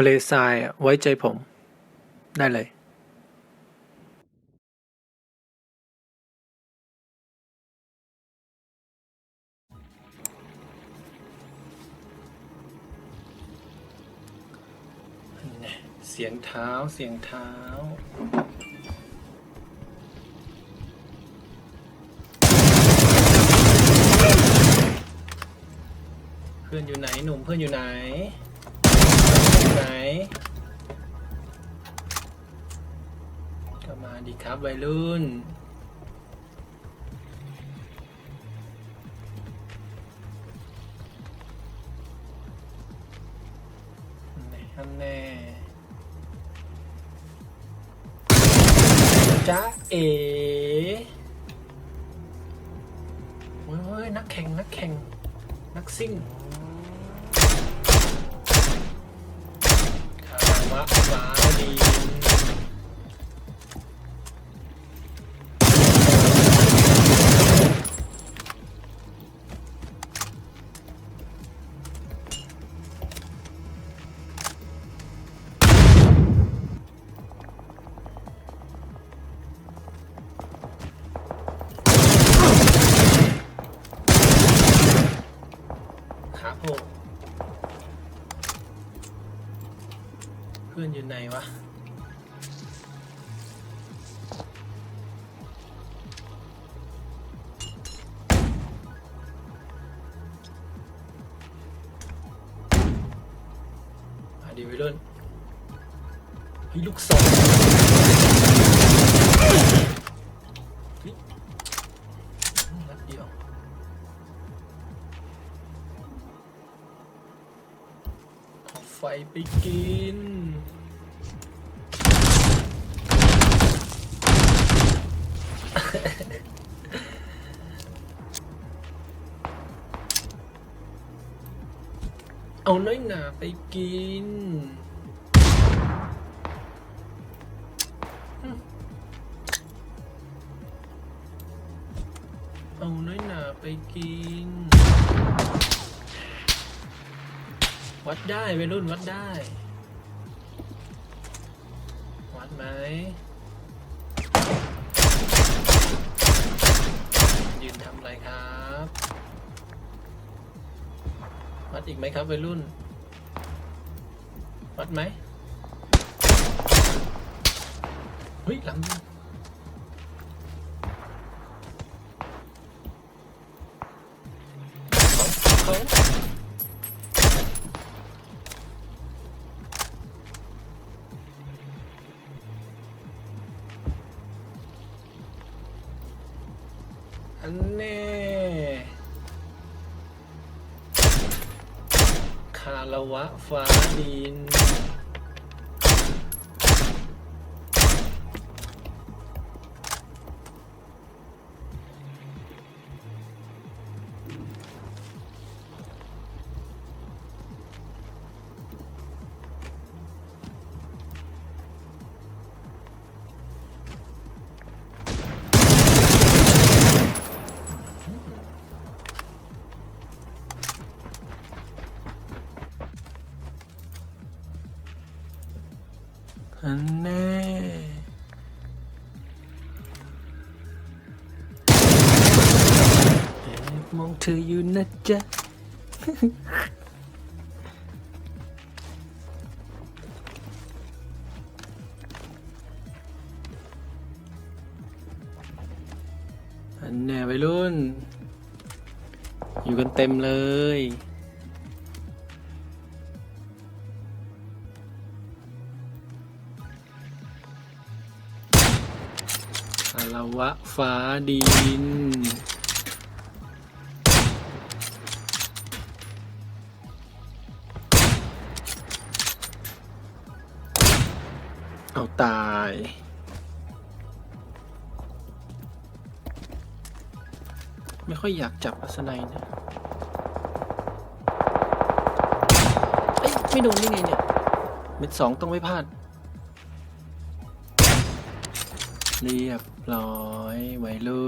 ทะเลทรายไว้ใจผม ได้เลยเสียงเท้าเสียงเท้า เพื่อนอยู่ไหนหนุ่มเพื่อนอยู่ไหน ไหน ก็มาดีครับวัยรุ่น ไหนฮันแน่จ้าเอ๋เฮ้ยเฮ้ยนักแข่ง นักแข่ง นักซิ่งขา วะฟ้าดีขาโผล่ พื่อนอยู่ไหนวะอดีวัยรุ่นเฮ้ยลูกศร ไฟไปกิน เอาน้อยหนาไปกินเอาน้อยหนาไปกิน วัดได้วัยรุ่นวัดได้ วัดไหมยืนทำอะไรครับ วัดอีกไหมครับวัยรุ่น วัดไหมเฮ้ยหลังยิงเขาเขา อันนี้คาราวะฟ้าดิน อันแน่แอบมองเธออยู่นะจ๊ะอันแน่วัยรุ่น อยู่กันเต็มเลย คาวะฟ้าดิน เอาตายไม่ค่อยอยากจับอัศนัยนะ เอ้ย ไม่โดนได้ไงเนี่ย เม็ดสองต้องไม่พลาด เรียบ ร้อยวัยรุ่น